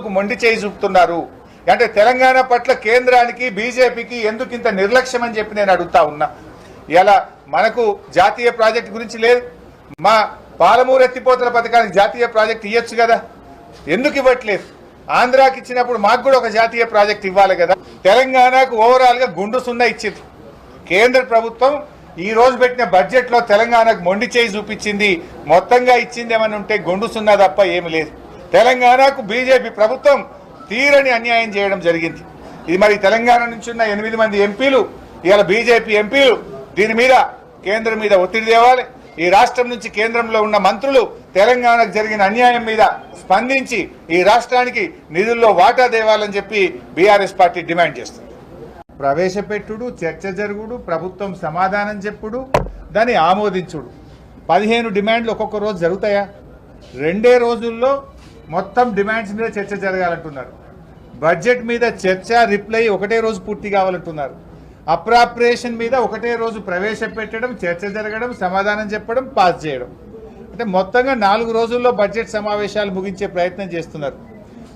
ఎందుకు మొండి చేయి చూపుతున్నారు? అంటే తెలంగాణ పట్ల కేంద్రానికి బీజేపీకి ఎందుకు ఇంత నిర్లక్ష్యం అని చెప్పి నేను అడుగుతా ఉన్నా. ఇలా మనకు జాతీయ ప్రాజెక్ట్ గురించి లేదు. మా పాలమూరు ఎత్తిపోతల పథకానికి జాతీయ ప్రాజెక్ట్ ఇవ్వచ్చు కదా. ఎందుకు ఇవ్వట్లేదు? ఆంధ్రాకి ఇచ్చినప్పుడు మాకు కూడా ఒక జాతీయ ప్రాజెక్ట్ ఇవ్వాలి కదా. తెలంగాణకు ఓవరాల్గా గుండు సున్నా ఇచ్చింది కేంద్ర ప్రభుత్వం ఈ రోజు పెట్టిన బడ్జెట్లో తెలంగాణకు మొండి చేయి చూపించింది. మొత్తంగా ఇచ్చింది ఏమని ఉంటే గుండు సున్నా తప్ప ఏమి లేదు. తెలంగాణకు బీజేపీ ప్రభుత్వం తీరని అన్యాయం చేయడం జరిగింది. ఇది మరి తెలంగాణ నుంచి ఉన్న ఎనిమిది మంది ఎంపీలు ఇవాళ బీజేపీ ఎంపీలు దీని మీద కేంద్రం మీద ఒత్తిడి తేవాలి. ఈ రాష్ట్రం నుంచి కేంద్రంలో ఉన్న మంత్రులు తెలంగాణకు జరిగిన అన్యాయం మీద స్పందించి ఈ రాష్ట్రానికి నిధుల్లో వాటా దేవాలని చెప్పి బీఆర్ఎస్ పార్టీ డిమాండ్ చేస్తుంది. ప్రవేశపెట్టుడు చర్చ జరుగుడు ప్రభుత్వం సమాధానం చెప్పుడు దాన్ని ఆమోదించుడు. పదిహేను డిమాండ్లు ఒక్కొక్క రోజు జరుగుతాయా? రెండే రోజుల్లో మొత్తం డిమాండ్స్ మీద చర్చ జరగాలంటున్నారు. బడ్జెట్ మీద చర్చ రిప్లై ఒకటే రోజు పూర్తి కావాలంటున్నారు. అప్రాప్రియేషన్ మీద ఒకటే రోజు ప్రవేశపెట్టడం చర్చ జరగడం సమాధానం చెప్పడం పాస్ చేయడం. అంటే మొత్తంగా నాలుగు రోజుల్లో బడ్జెట్ సమావేశాలు ముగించే ప్రయత్నం చేస్తున్నారు.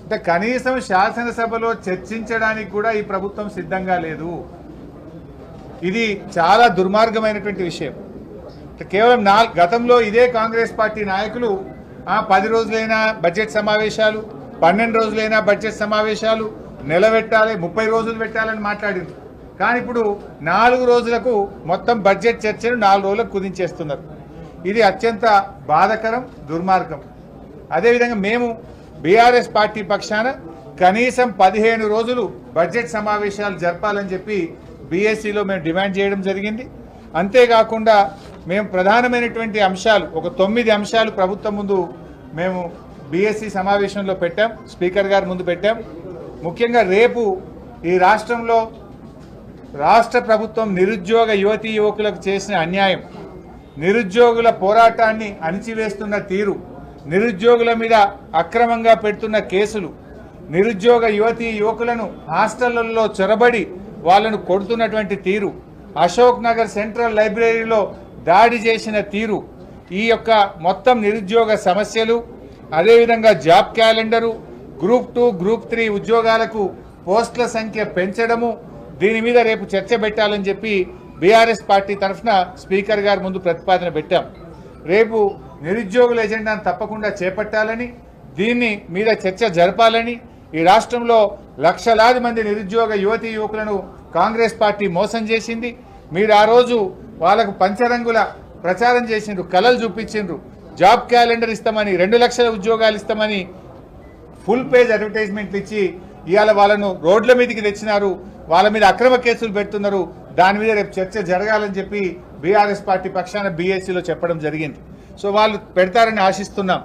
అంటే కనీసం శాసనసభలో చర్చించడానికి కూడా ఈ ప్రభుత్వం సిద్ధంగా లేదు. ఇది చాలా దుర్మార్గమైనటువంటి విషయం. కేవలం నాలుగు గతంలో ఇదే కాంగ్రెస్ పార్టీ నాయకులు పది రోజులైనా బడ్జెట్ సమావేశాలు పన్నెండు రోజులైనా బడ్జెట్ సమావేశాలు నిలబెట్టాలి ముప్పై రోజులు పెట్టాలని మాట్లాడింది. కానీ ఇప్పుడు నాలుగు రోజులకు మొత్తం బడ్జెట్ చర్చను నాలుగు రోజులకు కుదించేస్తున్నారు. ఇది అత్యంత బాధకరం దుర్మార్గం. అదేవిధంగా మేము బీఆర్ఎస్ పార్టీ పక్షాన కనీసం పదిహేను రోజులు బడ్జెట్ సమావేశాలు జరపాలని చెప్పి బీఎస్సీలో మేము డిమాండ్ చేయడం జరిగింది. అంతేకాకుండా మేము ప్రధానమైనటువంటి అంశాలు ఒక తొమ్మిది అంశాలు ప్రభుత్వం ముందు మేము బీఎస్సీ సమావేశంలో పెట్టాం స్పీకర్ గారి ముందు పెట్టాం. ముఖ్యంగా రేపు ఈ రాష్ట్రంలో రాష్ట్ర ప్రభుత్వం నిరుద్యోగ యువతీ యువకులకు చేసిన అన్యాయం నిరుద్యోగుల పోరాటాన్ని అణిచివేస్తున్న తీరు నిరుద్యోగుల మీద అక్రమంగా పెడుతున్న కేసులు నిరుద్యోగ యువతీ యువకులను హాస్టళ్ళలో చొరబడి వాళ్ళను కొడుతున్నటువంటి తీరు అశోక్ నగర్ సెంట్రల్ లైబ్రరీలో దాడి చేసిన తీరు ఈ యొక్క మొత్తం నిరుద్యోగ సమస్యలు అదేవిధంగా job calendar group two group three ఉద్యోగాలకు పోస్టుల సంఖ్య పెంచడము దీని మీద రేపు చర్చ పెట్టాలని చెప్పి బీఆర్ఎస్ పార్టీ తరఫున స్పీకర్ గారి ముందు ప్రతిపాదన పెట్టాం. రేపు నిరుద్యోగుల ఎజెండాను తప్పకుండా చేపట్టాలని దీన్ని మీద చర్చ జరపాలని ఈ రాష్ట్రంలో లక్షలాది మంది నిరుద్యోగ యువతీ యువకులను కాంగ్రెస్ పార్టీ మోసం చేసింది. మీరు ఆ రోజు వాళ్ళకు పంచరంగుల ప్రచారం చేసిండ్రు కళలు చూపించిండ్రు. జాబ్ క్యాలెండర్ ఇస్తామని రెండు లక్షల ఉద్యోగాలు ఇస్తామని ఫుల్ పేజ్ అడ్వర్టైజ్మెంట్లు ఇచ్చి ఇవాళ వాళ్ళను రోడ్ల మీదకి తెచ్చినారు. వాళ్ళ మీద అక్రమ కేసులు పెడుతున్నారు. దాని మీద రేపు చర్చ జరగాలని చెప్పి బీఆర్ఎస్ పార్టీ పక్షాన బీఎస్సీలో చెప్పడం జరిగింది. సో వాళ్ళు పెడతారని ఆశిస్తున్నాం.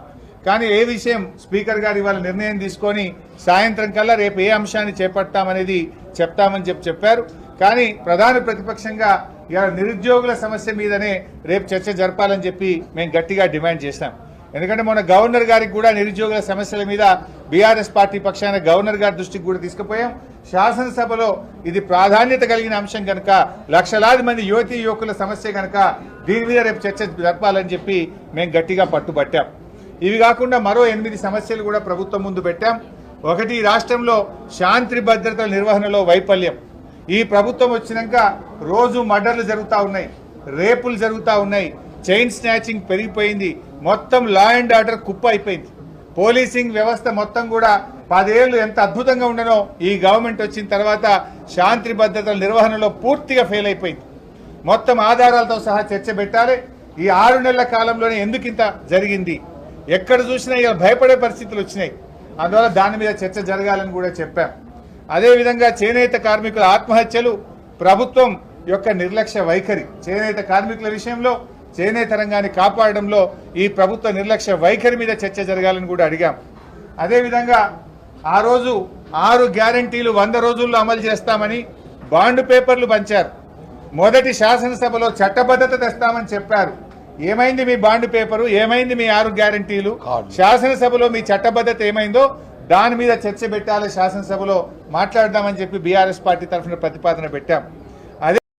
కానీ ఏ విషయం స్పీకర్ గారు ఇవాళ నిర్ణయం తీసుకొని సాయంత్రం కల్లా రేపు ఏ అంశాన్ని చేపడతామనేది చెప్తామని చెప్పి చెప్పారు. కానీ ప్రధాన ప్రతిపక్షంగా ఇవాళ నిరుద్యోగుల సమస్య మీదనే రేపు చర్చ జరపాలని చెప్పి మేము గట్టిగా డిమాండ్ చేశాం ఎందుకంటే మొన్న గవర్నర్ గారికి కూడా నిరుద్యోగుల సమస్యల మీద బీఆర్ఎస్ పార్టీ పక్షాన గవర్నర్ గారి దృష్టికి కూడా తీసుకుపోయాం. శాసనసభలో ఇది ప్రాధాన్యత కలిగిన అంశం కనుక లక్షలాది మంది యువతీ యువకుల సమస్య కనుక దీని మీద రేపు చర్చ జరపాలని చెప్పి మేము గట్టిగా పట్టుబట్టాం. ఇవి కాకుండా మరో ఎనిమిది సమస్యలు కూడా ప్రభుత్వం ముందు పెట్టాం. ఒకటి రాష్ట్రంలో శాంతి భద్రతల నిర్వహణలో వైఫల్యం. ఈ ప్రభుత్వం వచ్చినాక రోజు మర్డర్లు జరుగుతూ ఉన్నాయి రేపులు జరుగుతూ ఉన్నాయి. చైన్ స్నాచింగ్ పెరిగిపోయింది మొత్తం లా అండ్ ఆర్డర్ కుప్ప అయిపోయింది. పోలీసింగ్ వ్యవస్థ మొత్తం కూడా పదేళ్ళు ఎంత అద్భుతంగా ఉండనో ఈ గవర్నమెంట్ వచ్చిన తర్వాత శాంతి భద్రతల నిర్వహణలో పూర్తిగా ఫెయిల్ అయిపోయింది. మొత్తం ఆధారాలతో సహా చర్చ పెట్టాలి. ఈ ఆరు నెలల కాలంలోనే ఎందుకు ఇంత జరిగింది? ఎక్కడ చూసినా ఇలా భయపడే పరిస్థితులు వచ్చినాయి. అందువల్ల దాని మీద చర్చ జరగాలని కూడా చెప్పాం. అదేవిధంగా చేనేత కార్మికుల ఆత్మహత్యలు ప్రభుత్వం యొక్క నిర్లక్ష్య వైఖరి. చేనేత కార్మికుల విషయంలో చేనేత రంగాన్ని కాపాడడంలో ఈ ప్రభుత్వ నిర్లక్ష్య వైఖరి మీద చర్చ జరగాలని కూడా అడిగాం. అదేవిధంగా ఆ రోజు ఆరు గ్యారంటీలు వంద రోజుల్లో అమలు చేస్తామని బాండ్ పేపర్లు పంచారు. మొదటి శాసనసభలో చట్టబద్ధత తెస్తామని చెప్పారు. ఏమైంది మీ బాండ్ పేపరు? ఏమైంది మీ ఆరు గ్యారంటీలు? శాసనసభలో మీ చట్టబద్ధత ఏమైందో దాని మీద చర్చ పెట్టాలి శాసనసభలో మాట్లాడదామని చెప్పి బీఆర్ఎస్ పార్టీ తరఫున ప్రతిపాదన పెట్టాం.